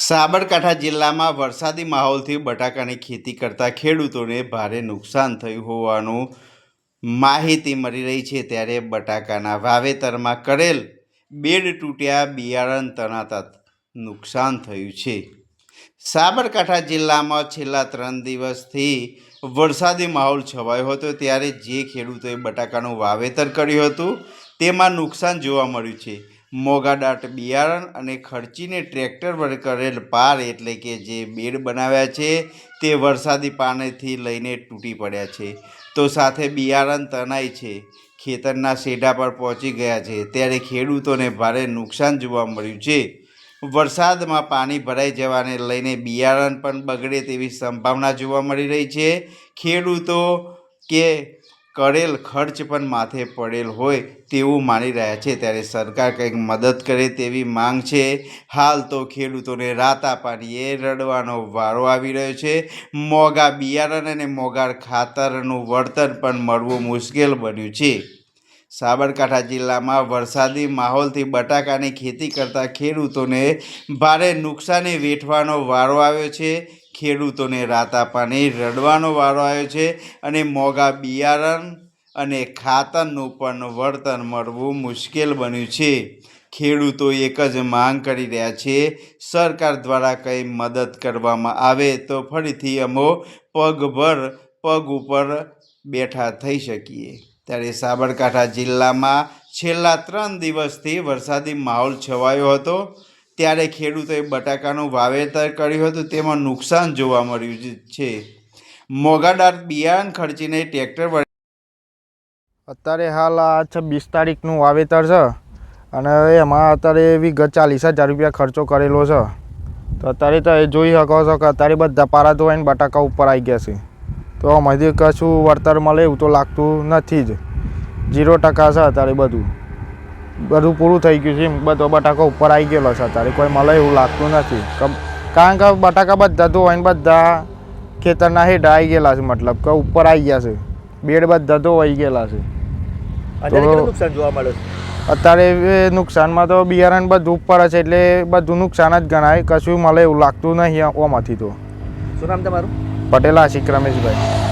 સાબરકાંઠા જિલ્લામાં વરસાદી માહોલથી બટાકાની ખેતી કરતા ખેડૂતોને ભારે નુકસાન થયું હોવાનું માહિતી મળી રહી છે. ત્યારે બટાકાના વાવેતરમાં કરેલ બેડ તૂટ્યા બિયારણ તણાતા નુકસાન થયું છે. સાબરકાંઠા જિલ્લામાં છેલ્લા ત્રણ દિવસથી વરસાદી માહોલ છવાયો હતો. ત્યારે જે ખેડૂતોએ બટાકાનું વાવેતર કર્યું હતું, તેમાં નુકસાન જોવા મળ્યું છે. મોગાદાટ બિયારણ અને ખર્ચીને ટ્રેક્ટર વડે કરેલ પાર એટલે કે જે બેડ બનાવ્યા છે, તે વરસાદી પાણીથી લઈને તૂટી પડ્યા છે. તો સાથે બિયારણ તણાય છે. ખેતરના શેઢા પર પહોંચી ગયા છે. ત્યારે ખેડૂતોને ભારે નુકસાન જોવા મળ્યું છે. વરસાદમાં પાણી ભરાઈ જવાને લઈને બિયારણ પણ બગડે તેવી સંભાવના જોવા મળી રહી છે. ખેડૂતો કે કરેલ ખર્ચ પણ માથે પડેલ હોય તેવું માની રહ્યા છે. ત્યારે સરકાર કંઈક મદદ કરે તેવી માંગ છે. હાલ તો ખેડૂતોને રાતા પાણીએ રડવાનો વારો આવી રહ્યો છે. મોંઘા બિયારણ અને મોંઘા ખાતરનું વળતર પણ મળવું મુશ્કેલ બન્યું છે. સાબરકાંઠા જિલ્લામાં વરસાદી માહોલથી બટાકાની ખેતી કરતા ખેડૂતોને ભારે નુકસાની વેઠવાનો વારો આવ્યો છે. ખેડૂતોને રાતા પાણી રડવાનો વારો આવ્યો છે અને મોંઘા બિયારણ અને ખાતરનું પણ વળતર મળવું મુશ્કેલ બન્યું છે. ખેડૂતો એક જ માંગ કરી રહ્યા છે, સરકાર દ્વારા કંઈ મદદ કરવામાં આવે તો ફરીથી અમો પગભર પગ ઉપર બેઠા થઈ શકીએ. ત્યારે સાબરકાંઠા જિલ્લામાં છેલ્લા ત્રણ દિવસથી વરસાદી માહોલ છવાયો હતો. ત્યારે ખેડૂતોએ બટાકાનું વાવેતર કર્યું હતું. તેમાં નુકસાન જોવા મળ્યું છે. મોગાદાર બિયારણ ખર્ચીને ટ્રેક્ટર વડે અત્યારે હાલ આ છવ્વીસ તારીખનું વાવેતર છે અને એમાં અત્યારે વિગત ચાલીસ હજાર રૂપિયા ખર્ચો કરેલો છે. તો અત્યારે તો એ જોઈ શકો છો કે અત્યારે બધા પારા ધોવાઈને બટાકા ઉપર આવી ગયા છે. તો આમાંથી કશું વળતર મળે એવું તો લાગતું નથી જ. ઝીરો ટકા છે અત્યારે બધું. બધું પૂરું થઈ ગયું છે. એમ બધો બટાકા ઉપર આવી ગયેલો છે અત્યારે. કોઈ મળે એવું લાગતું નથી. કારણ કે બટાકા બધા ધોવાઈને બધા ખેતરના હેઠ આવી ગયેલા છે મતલબ કે ઉપર આવી ગયા છે. બેડ બધા ધોવાઈ ગયેલા છે. નુકસાન જોવા મળે છે? અત્યારે નુકસાનમાં તો બિયારણ બધું ઉપર છે એટલે બધું નુકસાન જ ગણાય. કશું મળે એવું લાગતું નહીં ઓમાંથી તો. શું નામ તમારું? પટેલ આશિક રમેશભાઈ.